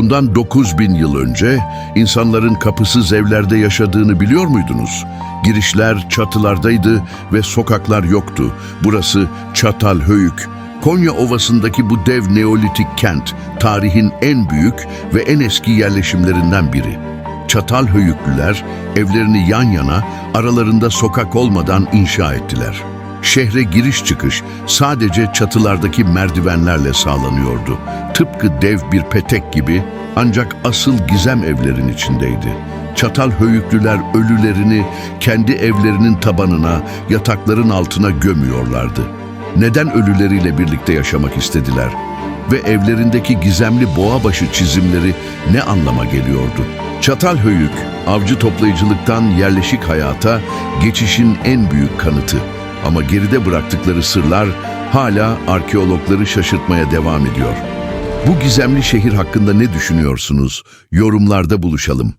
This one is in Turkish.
Bundan 9000 yıl önce insanların kapısız evlerde yaşadığını biliyor muydunuz? Girişler çatılardaydı ve sokaklar yoktu. Burası Çatalhöyük. Konya Ovası'ndaki bu dev neolitik kent, tarihin en büyük ve en eski yerleşimlerinden biri. Çatalhöyüklüler evlerini yan yana, aralarında sokak olmadan inşa ettiler. Şehre giriş çıkış sadece çatılardaki merdivenlerle sağlanıyordu. Tıpkı dev bir petek gibi ancak asıl gizem evlerin içindeydi. Çatalhöyüklüler ölülerini kendi evlerinin tabanına, yatakların altına gömüyorlardı. Neden ölüleriyle birlikte yaşamak istediler? Ve evlerindeki gizemli boğabaşı çizimleri ne anlama geliyordu? Çatalhöyük, avcı toplayıcılıktan yerleşik hayata geçişin en büyük kanıtı. Ama geride bıraktıkları sırlar hala arkeologları şaşırtmaya devam ediyor. Bu gizemli şehir hakkında ne düşünüyorsunuz? Yorumlarda buluşalım.